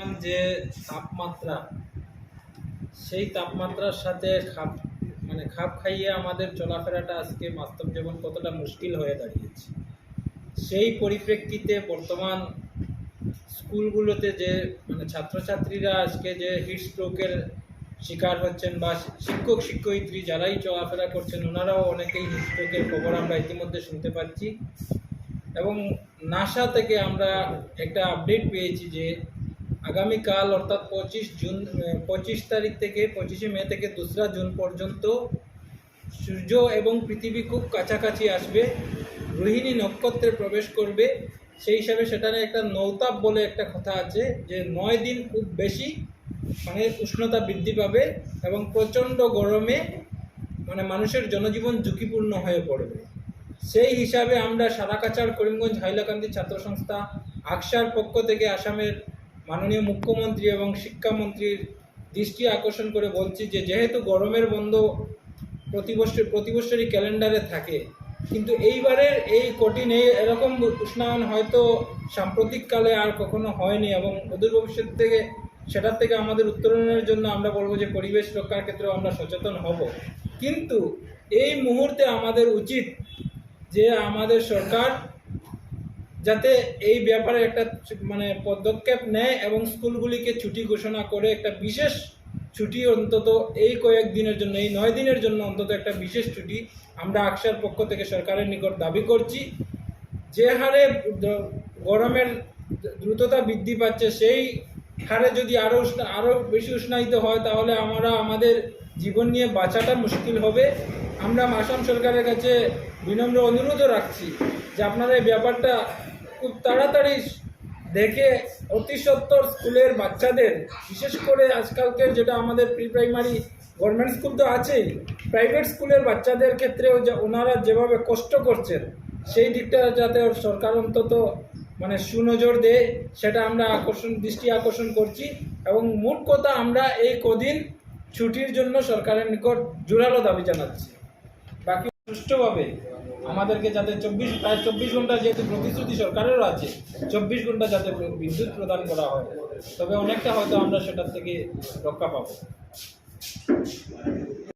বর্তমান যে তাপমাত্রা, সেই তাপমাত্রার সাথে খাপ মানে খাপ খাইয়ে আমাদের চলাফেরাটা আজকে বাস্তব জীবন কতটা মুশকিল হয়ে দাঁড়িয়েছে। সেই পরিপ্রেক্ষিতে বর্তমান স্কুলগুলোতে যে মানে ছাত্রছাত্রীরা আজকে যে হিট স্ট্রোকের শিকার হচ্ছেন বা শিক্ষক শিক্ষয়িত্রী যারাই চলাফেরা করছেন, ওনারাও অনেকেই হিট স্ট্রোকের খবর আমরা ইতিমধ্যে শুনতে পাচ্ছি। এবং নাসা থেকে আমরা একটা আপডেট পেয়েছি যে আগামীকাল অর্থাৎ পঁচিশ জুন পঁচিশ তারিখ থেকে, পঁচিশে মে থেকে দোসরা জুন পর্যন্ত সূর্য এবং পৃথিবী খুব কাছাকাছি আসবে। রোহিণী নক্ষত্রে প্রবেশ করবে। সেই হিসাবে সেখানে একটা নৌতাপ বলে একটা কথা আছে যে নয় দিন খুব বেশি মানে উষ্ণতা বৃদ্ধি পাবে এবং প্রচণ্ড গরমে মানে মানুষের জনজীবন ঝুঁকিপূর্ণ হয়ে পড়বে। সেই হিসাবে আমরা সারাকাচার করিমগঞ্জ হাইলাকান্দি ছাত্র সংস্থা আকসার পক্ষ থেকে আসামের মাননীয় মুখ্যমন্ত্রী এবং শিক্ষামন্ত্রীর দৃষ্টি আকর্ষণ করে বলছি যে যেহেতু গরমের বন্ধ প্রতি বছর প্রতি বছরই ক্যালেন্ডারে থাকে, কিন্তু এইবারের এই কঠিন এই এরকম উষ্ণায়ন হয়তো সাম্প্রতিককালে আর কখনো হয়নি এবং অদূর ভবিষ্যৎ থেকে সেটার থেকে আমাদের উত্তরণের জন্য আমরা বলব যে পরিবেশ রক্ষার ক্ষেত্রেও আমরা সচেতন হব। কিন্তু এই মুহূর্তে আমাদের উচিত যে আমাদের সরকার যাতে এই ব্যাপারে একটা মানে পদক্ষেপ নেয় এবং স্কুলগুলিকে ছুটি ঘোষণা করে একটা বিশেষ ছুটি অন্তত এই কয়েক দিনের জন্য, এই নয় দিনের জন্য অন্তত একটা বিশেষ ছুটি আমরা আকসার পক্ষ থেকে সরকারের নিকট দাবি করছি। যে হারে গরমের দ্রুততা বৃদ্ধি পাচ্ছে, সেই হারে যদি আরও উষ্ণ আরও বেশি উষ্ণায়িত হয়, তাহলে আমরা আমাদের জীবন নিয়ে বাঁচাটা মুশকিল হবে। আমরা আসাম সরকারের কাছে বিনম্র অনুরোধও রাখছি যে আপনারা এই ব্যাপারটা খুব তাড়াতাড়ি দেখে অতি সত্তর স্কুলের বাচ্চাদের, বিশেষ করে আজকালকের যেটা আমাদের প্রি প্রাইমারি গভর্নমেন্ট স্কুল তো আছেই প্রাইভেট স্কুলের বাচ্চাদের ক্ষেত্রেও যে ওনারা যেভাবে কষ্ট করছেন, সেই দিকটা যাতে সরকার অন্তত মানে সুনজর দেয়, সেটা আমরা আকর্ষণ, দৃষ্টি আকর্ষণ করছি এবং মোট কথা আমরা এই কদিন ছুটির জন্য সরকারের নিকট জোরালো দাবি জানাচ্ছি। বাকি সুষ্ঠুভাবে। আমাদেরকে যাতে চব্বিশ, প্রায় চব্বিশ ঘণ্টা যেহেতু প্রতিশ্রুতি সরকারেরও আছে, চব্বিশ ঘণ্টা যাতে বিদ্যুৎ প্রদান করা হয়, তবে অনেকটা হয়তো আমরা সেটার থেকে রক্ষা পাবো।